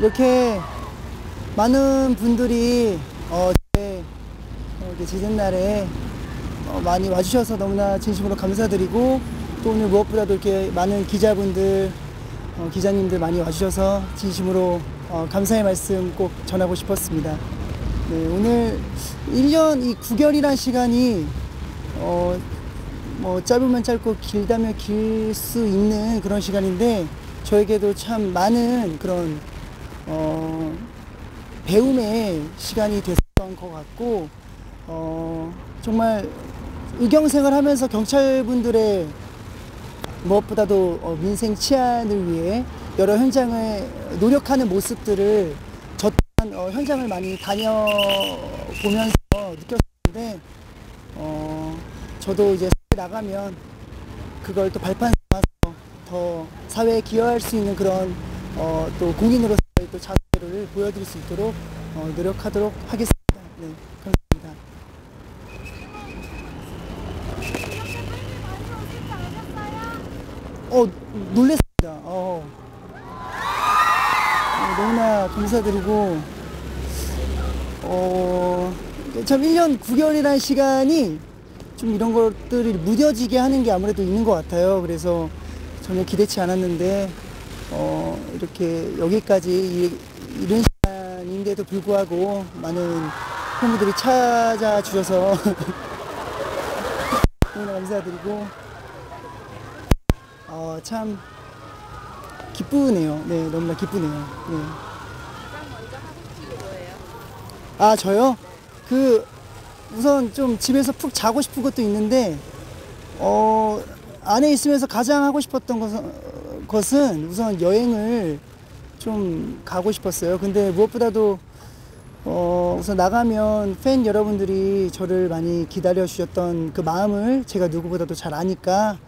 이렇게 많은 분들이 어, 제 어, 이렇게 짖은 날에 어, 많이 와주셔서 너무나 진심으로 감사드리고 또 오늘 무엇보다도 이렇게 많은 기자분들, 어, 기자님들 많이 와주셔서 진심으로 어, 감사의 말씀 꼭 전하고 싶었습니다. 네, 오늘 1년 이 9개월이란 시간이 어, 뭐 짧으면 짧고 길다면 길 수 있는 그런 시간인데 저에게도 참 많은 그런 어, 배움의 시간이 됐던 것 같고 어, 정말 의경생을 하면서 경찰분들의 무엇보다도 어, 민생 치안을 위해 여러 현장을 노력하는 모습들을 저 또한 어, 현장을 많이 다녀보면서 느꼈는데 어, 저도 이제 나가면 그걸 또 발판 삼아서 더 사회에 기여할 수 있는 그런 어, 또 공인으로서 의또 자세를 보여드릴 수 있도록 어, 노력하도록 하겠습니다. 네, 감사합니다. 어, 놀랬습니다. 어. 어, 너무나 감사드리고, 어, 참 1년 9개월이라는 시간이 좀 이런 것들을 무뎌지게 하는 게 아무래도 있는 것 같아요. 그래서 전혀 기대치 않았는데, 어, 이렇게 여기까지 이, 이런 시간인데도 불구하고 많은 팬분들이 찾아주셔서 너무나 감사드리고, 어, 참 기쁘네요. 네, 너무나 기쁘네요. 네. 아, 저요? 그, 우선 좀 집에서 푹 자고 싶은 것도 있는데, 어, 안에 있으면서 가장 하고 싶었던 것은, 것은 우선 여행을 좀 가고 싶었어요. 근데 무엇보다도, 어, 우선 나가면 팬 여러분들이 저를 많이 기다려 주셨던 그 마음을 제가 누구보다도 잘 아니까,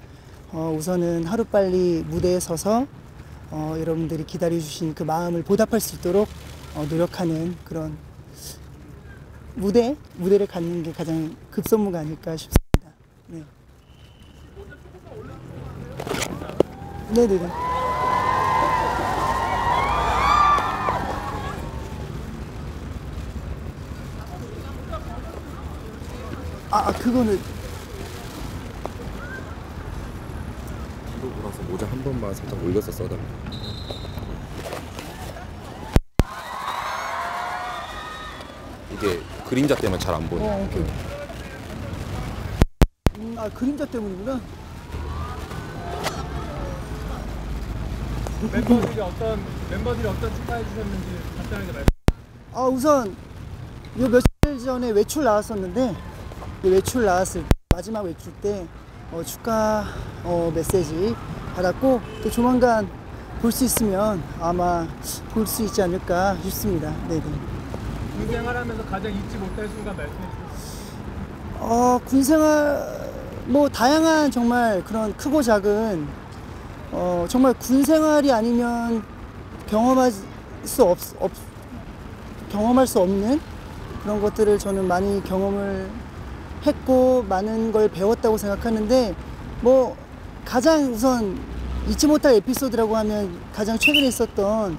어, 우선은 하루빨리 무대에 서서 어, 여러분들이 기다려 주신 그 마음을 보답할 수 있도록 어, 노력하는 그런 무대, 무대를 갖는 게 가장 급선무가 아닐까 싶습니다. 네. 네네네. 아, 아, 그거는 뒤로 돌아서 모자 한 번만 살짝 올려서 써달라. 이게 그림자 때문에 잘 안 보여. 어, 오케이. 음, 아, 그림자 때문이구나. 멤버들이 어떤 멤버들이 어떤 축하해 주셨는지 간단하게 말씀. 아, 우선 요 며칠 전에 외출 나왔었는데 이 외출 나왔을 때, 마지막 외출 때 어, 축하 어, 메시지 받았고 또 조만간 볼 수 있으면 아마 볼 수 있지 않을까 싶습니다. 네네. 군 생활 하면서 가장 잊지 못할 순간 말씀해 주세요. 어, 군 생활, 뭐, 다양한 정말 그런 크고 작은, 어, 정말 군 생활이 아니면 경험할 수 없, 없, 경험할 수 없는 그런 것들을 저는 많이 경험을 했고, 많은 걸 배웠다고 생각하는데, 뭐, 가장 우선 잊지 못할 에피소드라고 하면 가장 최근에 있었던,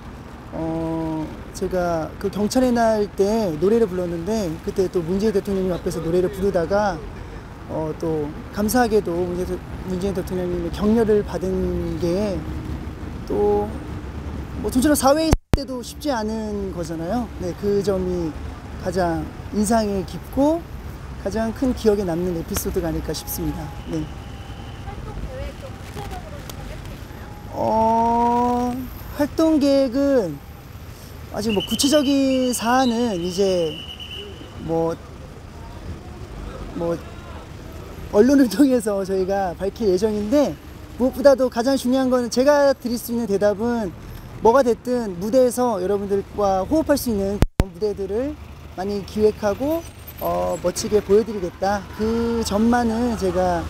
어, 제가 그 경찰의 날 때 노래를 불렀는데 그때 또 문재인 대통령님 앞에서 노래를 부르다가 어, 또 감사하게도 문재인, 대- 문재인 대통령님의 격려를 받은 게 또뭐 좀처럼 사회에 있을 때도 쉽지 않은 거잖아요. 네, 그 점이 가장 인상이 깊고 가장 큰 기억에 남는 에피소드가 아닐까 싶습니다. 네. 어, 활동 계획은 아직 뭐 구체적인 사안은 이제 뭐, 뭐, 언론을 통해서 저희가 밝힐 예정인데 무엇보다도 가장 중요한 거는 제가 드릴 수 있는 대답은 뭐가 됐든 무대에서 여러분들과 호흡할 수 있는 무대들을 많이 기획하고 어, 멋지게 보여드리겠다. 그 점만은 제가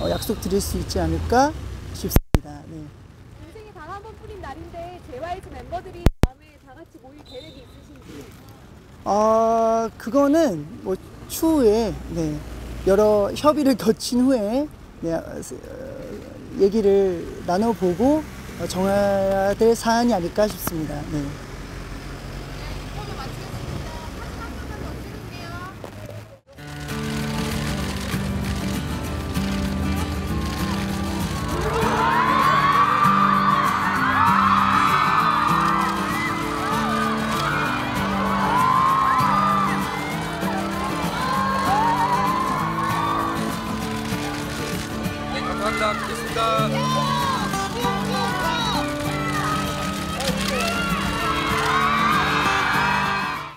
어, 약속 드릴 수 있지 않을까 싶습니다. 네. 인생에 단한 번 뿐인 날인데 JYP 멤버들이 다음에 다 같이 모일 계획이 있으신지 어, 그거는 뭐 추후에 네, 여러 협의를 거친 후에 네, 어, 얘기를 나눠보고 어, 정해야 될 사안이 아닐까 싶습니다. 네. Stop, stop.